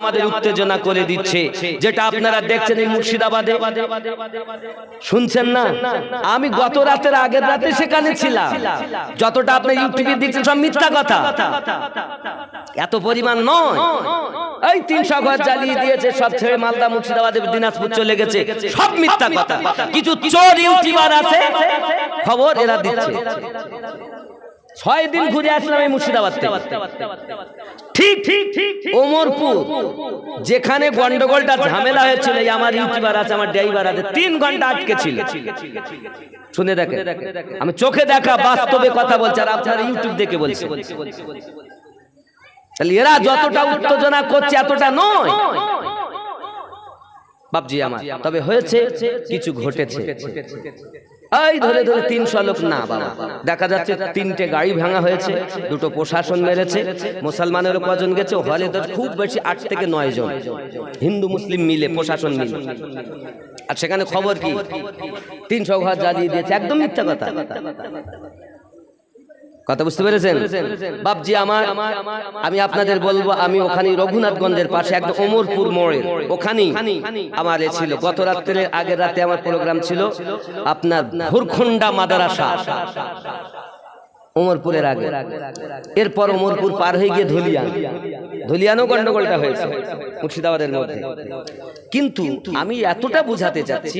আমাদের উত্তেজনা করে দিচ্ছে, যেটা আপনারা দেখছেন এই মুর্শিদাবাদে। শুনছেন না? আমি গত রাতের আগের রাতে সেখানে ছিলাম। যতটা আপনি ইউটিউবে দেখছেন সব মিথ্যা কথা। এত পরিমাণ নয়। এই তিনশো ঘর জ্বালিয়ে দিয়েছে, সব ছেড়ে মালদা, মুর্শিদাবাদে, দিনাজপুর চলে গেছে। সব মিথ্যা কথা। কিছু চোর ইউটিউবার আছে? খবর এরা দিচ্ছে। ছয় দিন ঘুরে আসলাম এই মুর্শিদাবাদ ঠিক ঠিক ঠিক। ওমরপুর। যেখানে গন্ডগোলটা ঝামেলা হয়েছিল আমার ইউটিউবার আছে আমার ড্রাইভার আছে তিন ঘণ্টা আটকে ছিল। শুনে দেখে আমি চোখে দেখা বাস্তবে কথা বলছি আর আপনার ইউটিউব দেখে বলছি তাহলে এরা যতটা উত্তেজনা করছে এতটা নয়। বাপজি আমার তবে হয়েছে কিছু ঘটেছে। এই ধরে ধরে তিনশো লোক না বাবা। দেখা যাচ্ছে তিনটে গাড়ি ভাঙা হয়েছে দুটো প্রশাসন মেরেছে মুসলমানের কজন গেছে হলে তো খুব বেশি আট থেকে নয় জন। হিন্দু মুসলিম মিলে প্রশাসন মিলে আর সেখানে খবর কি? তিনশো ঘর জ্বালিয়ে দিয়েছে একদম মিথ্যা কথা। কথা বুঝতে পেরেছেন? বাপজি আমার, আমি আপনাদের বলব, আমি ওখানে রঘুনাথগঞ্জের পাশে একদম ওমরপুর মোড়ে ওখানে আমার এ ছিল। গত রাত্রে, আগের রাতে আমার প্রোগ্রাম ছিল আপনার ভোরখন্ডা মাদারাসা। ওমরপুরের আগে। এরপর ওমরপুর পার হয়ে গিয়ে ধুলিয়ান। ধুলিয়ানও গন্ডগোলটা হয়েছে, মুর্শিদাবাদের মধ্যে। কিন্তু আমি এতটা বুঝাতে চাচ্ছি,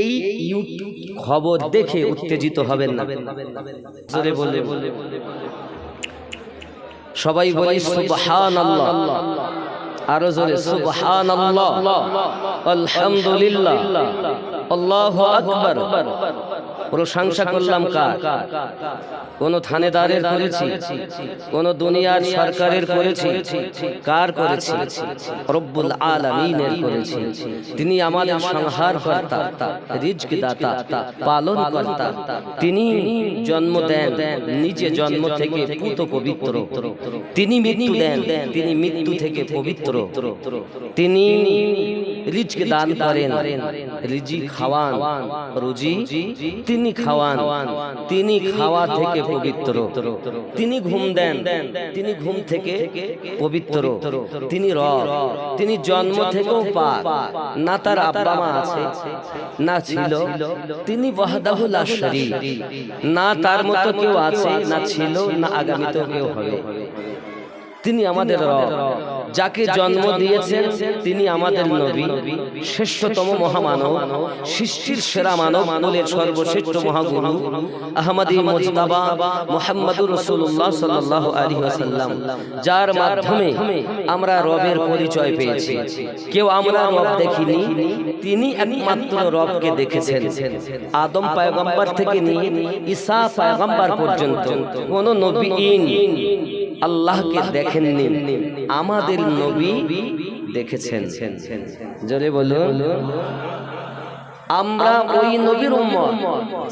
এই খবর দেখে উত্তেজিত হবেন না। জোরে বলে সবাই বলি, সুবহানাল্লাহ। আরও জোরে, সুবহানাল্লাহ। আলহামদুলিল্লাহ। আল্লাহু আকবার। প্রশংসা করলাম কার? কোন থানেদারের করেছি? কোন দুনিয়ার সরকারের করেছি? কার করেছি? রব্বুল আলামিনের করেছি। তিনি আমাদের সংহার কর্তা রিজক দাতা পালন কর্তা তিনি জন্ম দেন, নিজে জন্ম থেকে পুত পবিত্র। তিনি মৃত্যু দেন, তিনি মৃত্যু থেকে পবিত্র। তিনি রিজক দান করেন রিজি খাওয়ান, রুজি। তিনি খাওয়ান, তিনি খাওয়া থেকে পবিত্র, তিনি ঘুম দেন, তিনি ঘুম থেকে পবিত্র, তিনি রব, তিনি জন্ম থেকেও পাক, না তার আব্বা মা আছে, না ছিল, তিনি ওয়াহদাহুল শরীর না তার মতো কেউ আছে, না ছিল, না আগামীতেও কেউ হবে। তিনি আমাদের রব যাকে জন্ম দিয়েছেন তিনি আমাদের নবী শ্রেষ্ঠতম মহামানব সৃষ্টির সেরা মানব মানবের সর্বশ্রেষ্ঠ মহাগুরু আহমদী মুজতাবা মুহাম্মদুর রাসূলুল্লাহ সাল্লাল্লাহু আলাইহি ওয়াসাল্লাম। যার মাধ্যমে আমরা রবের পরিচয় পেয়েছি। কেউ আমরা রব দেখিনি তিনি একমাত্র রবকে দেখেছেন। আদম পয়গম্বর থেকে নিয়ে ঈসা পয়গম্বর পর্যন্ত কোন নবীন আল্লাহকে দেখেননি। আমাদের নবী দেখেছেন। জোরে বলো আমরা ওই নবীর উম্মত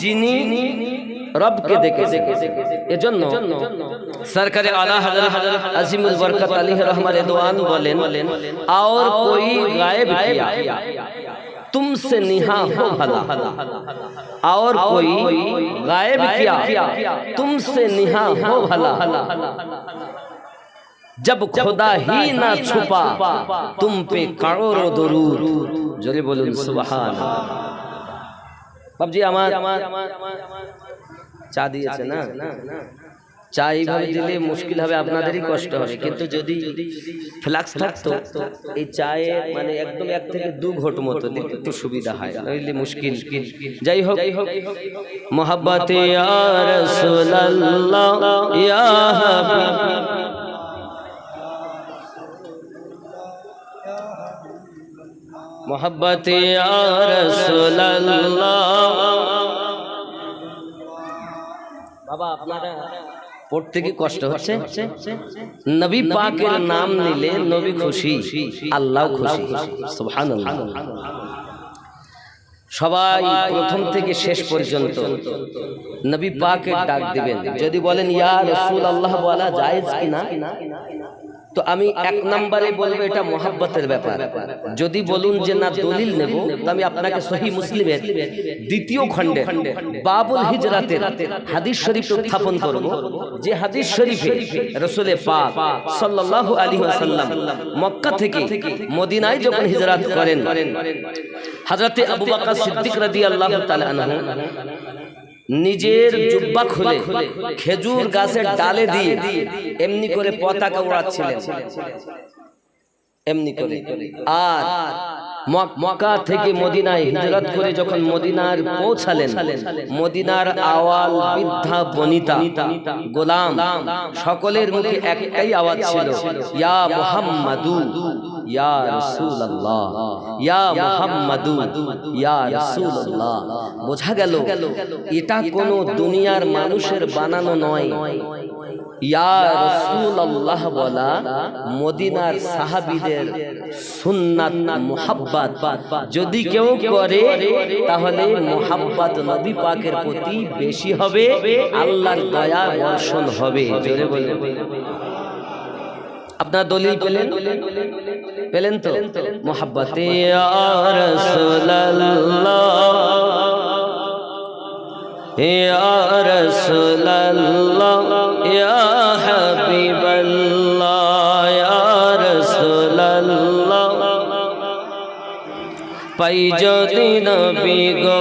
যিনি রবকে দেখে এজন্য সরকারে আলা হযরত আজিমুল বরকত আলী রহমান রিদওয়ান বলেন আর কোই গায়েব কিয়া तुमसे निहा हो भला और कोई गायब किया तुमसे निहा हो भला जब खुदा ही ना छुपा तुम पे करोड़ों दरूद জোরে বলুন সুবহান বাবজি আমার চা দিয়েছে না চা এইভাবে দিলে মুশকিল হবে আপনাদেরই কষ্ট হবে। কিন্তু যদি ফ্লাক্স থাকতো এই চায়ে মানে একদম এক থেকে দু ঘট মতো দিলে একটু সুবিধা হয় নইলে মুশকিল। যাই হোক মোহাব্বতে ইয়া রাসূলুল্লাহ ইয়া হাবিব। বাবা আপনারা পড়তে কি কষ্ট হচ্ছে? নবী পাকের নাম নিলে নবী খুশি আল্লাহ খুশি। সুবহানাল্লাহ। সবাই প্রথম থেকে শেষ পর্যন্ত নবী পাকের ডাক দিবেন। যদি বলেন ইয়া রাসূলুল্লাহ বলা জায়েজ কিনা? তো আমি এক নম্বরে বলব এটা মোহাব্বতের ব্যাপার। যদি বলুন যে না দলিল নেব তো আমি আপনাকে সহি মুসলিমের দ্বিতীয় খণ্ডে বাবুল হিজরাতের হাদিস শরীফ উত্থাপন করব যে হাদিস শরীফে রসুলে পাক সাল্লাল্লাহু আলাইহি ওয়াসাল্লাম মক্কা থেকে মদিনায় যখন হিজরাত করেন হযরতে আবু বকর সিদ্দিক রাদিয়াল্লাহু তাআলা আনহু নিজের জুব্বা খুলে খেজুর গাছের ডালে দিয়ে এমনি করে পতাকা উড়াচ্ছিলেন। এমনি করে। আর মক্কা থেকে মদিনায় হিজরত করে যখন মদিনার পৌঁছালেন মদিনার আওয়াল বৃদ্ধা বনিতা গোলাম সকলের মুখে একটাই আওয়াজ ছিল ইয়া মুহাম্মাদু ইয়া রাসূলুল্লাহ ইয়া মুহাম্মাদু ইয়া রাসূলুল্লাহ। বোঝা গেল এটা কোনো দুনিয়ার মানুষের বানানো নয়। ইয়া রাসূলুল্লাহ বলা মদিনার সাহাবীদের সুন্নাত মুহাব্বত। যদি কেউ করে তাহলে মুহাব্বত নবী পাকের প্রতি বেশি হবে। আল্লাহর দয়া বর্ষণ হবে। জোরে বলে আপনার দলিল পেলেন? পেলেন তো? মোহাব্বতে পাই যদি নবী গো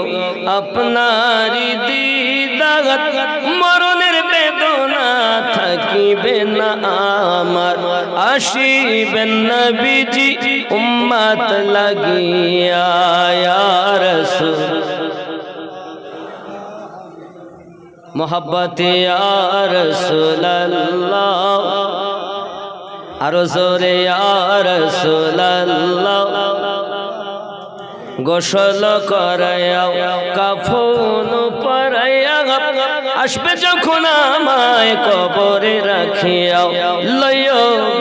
আপনারি দিদাগত থাকিবে না আমার, আসিবেন নবীজি, উম্মত লাগিয়া রাসূল। মোহাব্বত রসুল্লাহ আরও জোরে রসুল্লাহ গোসল করায়া কাফন পরায়া আসবে যখন আমায় কবরে রাখিয়া লয়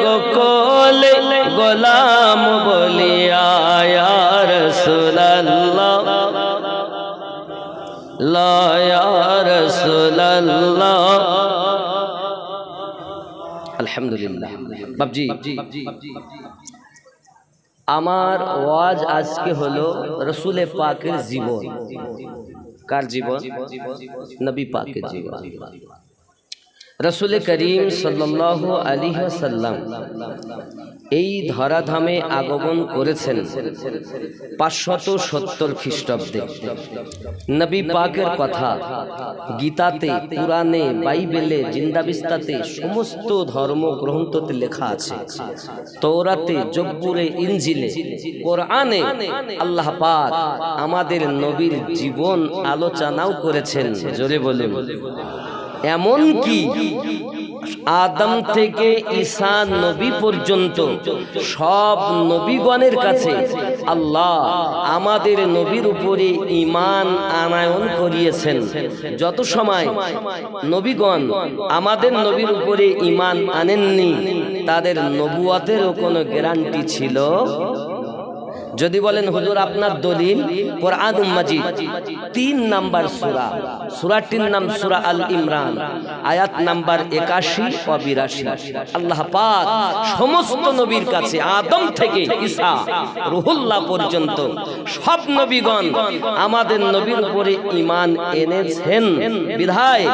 গো কোলে গোলাম বলিয়া রসুল্লাহ লা, ইয়া রাসূলুল্লাহ। আলহামদুলিল্লাহ। বাবজি আমার ওয়াজ আজকে হলো রসুলে পাকের জীবন। কার জীবন? নবী পাকের জীবন। রসুল করিম সাল্লাহ আলী সাল্লাম এই ধরাধামে আগমন করেছেন পাঁচশত সত্তর খ্রিস্টাব্দে। নবী পাকের কথা, গীতাতে পুরাণে বাইবেলে জিন্দাবিস্তাতে সমস্ত ধর্মগ্রন্থতে লেখা আছে। তৌরাতে জব্বুরে ইঞ্জিলে কোরআনে আল্লাহ পাক আমাদের নবীর জীবন আলোচনাও করেছেন। জোরে বলে এমন কি? আদম থেকে ঈসা নবী পর্যন্ত সব নবীগণের কাছে আল্লাহ আমাদের নবীর উপরে ইমান আনায়ন করিয়েছেন। যত সময় নবীগণ আমাদের নবীর উপরে ইমান আনেননি তাদের নবুয়াতেরও কোনো গ্যারান্টি ছিল? যদি বলেন, হুজুর, আপনার দলিল কোরআন মাজিদ। তিন নাম্বার সুরা। সুরাটির নাম সুরা আল ইমরান। আয়াত নাম্বার একাশি ও বিরাশি। আল্লাহ পাক সমস্ত নবীর কাছে, আদম থেকে ঈসা, রুহুল্লাহ পর্যন্ত সব নবীগণ আমাদের নবীর উপরে ঈমান এনেছেন। বিধায়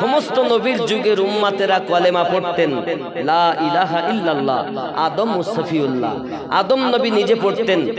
সমস্ত নবীর যুগের উম্মাতেরা কলেমা পড়তেন, লা ইলাহা ইল্লাল্লাহ, আদম মুসফিউল্লাহ আদম নবী নিজে পড়তেন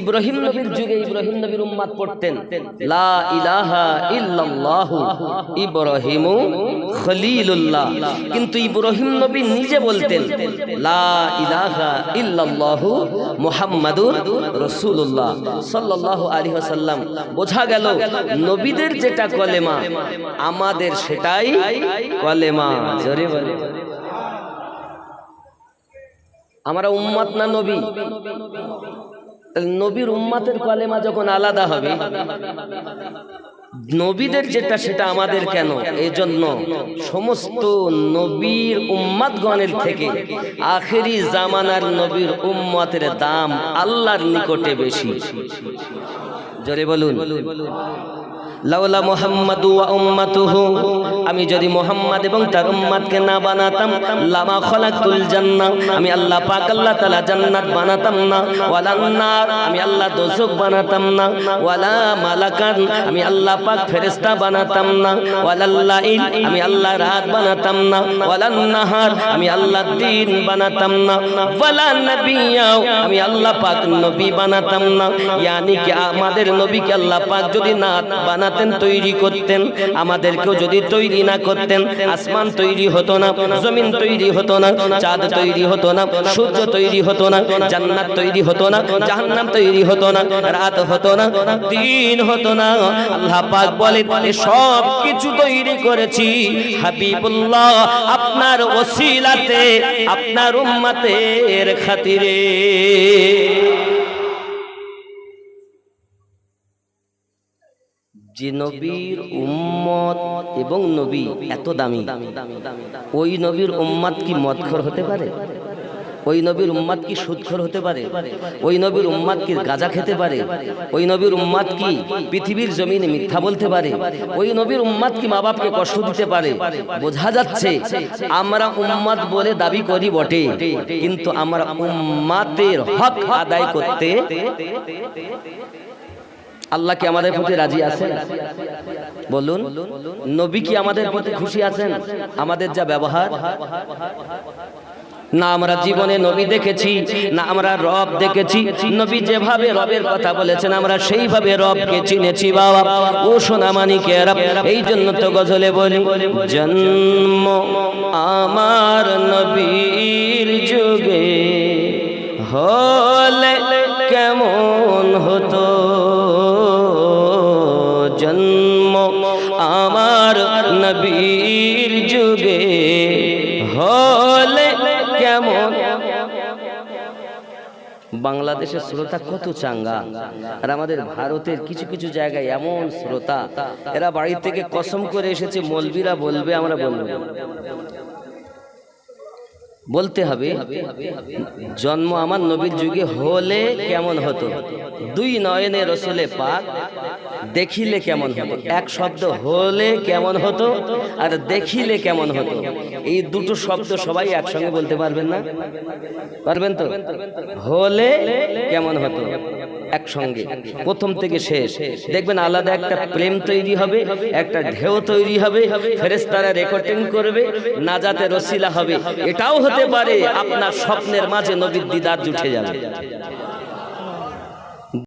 ইব্রাহিম নবীর যুগে ইব্রাহিম নবীর উম্মাত পড়তেন। লা ইলাহা ইল্লাল্লাহু ইব্রাহিমু খলিলুল্লাহ। কিন্তু ইব্রাহিম নবী নিজে বলতেন, লা ইলাহা ইল্লাল্লাহু মুহাম্মাদুর রাসূলুল্লাহ। সাল্লাল্লাহু আলাইহি ওয়াসাল্লাম। বোঝা গেল, নবীদের যেটা কলেমা, আমাদের সেটাই কলেমা। জোরে বলে। আমরা উম্মাত না নবী? নবীর উম্মাতের কলেমা যখন আলাদা হবে, নবীদের যেটা সেটা আমাদের কেন? এজন্য সমস্ত নবীর উম্মাদগণের থেকে আখেরি জামানার নবীর উম্মাতের দাম আল্লাহর নিকটে বেশি। জোরে বলুন। লাউলা মুহাম্মাদু ওয়া উম্মাতুহু। আমি যদি মুহাম্মদ এবং তার উম্মতকে না বানাতাম, লামা খলাকতুল জান্নাহ। আমি আল্লাহ পাক, আল্লাহ তাআলা জান্নাত বানাতাম না। ওয়ালা নার, আমি আল্লাহ দোজখ বানাতাম না। ওয়ালা মালাকান, আমি আল্লাহ পাক ফেরেশতা বানাতাম না। ওয়ালা লাইল, আমি আল্লাহ রাত বানাতাম না। ওয়ালা নাহার, আমি আল্লাহ দিন বানাতাম না। ওয়ালা নবিয়াও, আমি আল্লাহ পাক নবী বানাতাম না। ইয়ানি কি আমাদের নবীকে আল্লাহ পাক যদি না বানাতেন তৈরি করতেন, আমাদেরকেও যদি তৈরি না করতেন, আসমান তৈরি হতো না, জমিন তৈরি হতো না, চাঁদ তৈরি হতো না, সূর্য তৈরি হতো না, জান্নাত তৈরি হতো না, জাহান্নাম তৈরি হতো না, রাত হতো না, দিন হতো না। আল্লাহ পাক বলে সব কিছু তৈরি করেছি, হাবিবুল্লাহ, আপনার ওসিলাতে, আপনার উম্মতের খাতিরে। যে নবীর উম্মত এবং নবী এত দামি। ওই নবীর উম্মত কি মদখর হতে পারে? ওই নবীর উম্মাদ কি সুদখর হতে পারে? ওই নবীর উম্মাদ কি গাজা খেতে পারে? ওই নবীর উম্মাদ কি পৃথিবীর জমিনে মিথ্যা বলতে পারে? ওই নবীর উম্মাদ কি মা বাপকে কষ্ট দিতে পারে? বোঝা যাচ্ছে আমরা উম্মাদ বলে দাবি করি বটে। কিন্তু আমরা উম্মাতের হক আদায় করতে আল্লাহ কি আমাদের প্রতি রাজি আছেন? বলুন, নবী কি আমাদের প্রতি খুশি আছেন? আমাদের যা ব্যবহার? না আমরা জীবনে নবী দেখেছি, না আমরা রব দেখেছি। নবী যেভাবে রবের কথা বলেছেন, আমরা সেইভাবে রবকে চিনেছি, বাবা। ও সোনামানিকেরা এই জন্য তো গজলে বলি, জন্ম আমার নবীর যুগে হলে কেমন হতো? বাংলাদেশের শ্রোতা কত চাঙ্গা? আর আমাদের ভারতের কিছু কিছু জায়গায় এমন শ্রোতা, এরা বাড়ির থেকে কসম করে এসেছে, মলবিরা বলবে, আমরা বলব। বলতে হবে, জন্ম আমার নবীর যুগে হলে কেমন হতো? দুই নয়নে রসুলে পাক দেখিলে কেমন হতো? এক শব্দ হলে কেমন হতো আর দেখিলে কেমন হতো? এই দুটো শব্দ সবাই একসঙ্গে বলতে পারবেন না? পারবেন তো? হলে কেমন হতো? একসঙ্গে। প্রথম থেকে শেষ। দেখবেন আলাদা একটা প্রেম তৈরি হবে, একটা ঢেউ তৈরি হবে ফেরেস্তারা রেকর্ডিং করবে নাজাতে রসিলা হবে। এটাও হতে পারে, আপনার স্বপ্নের মাঝে নবীর দিদার জুটে যাবে।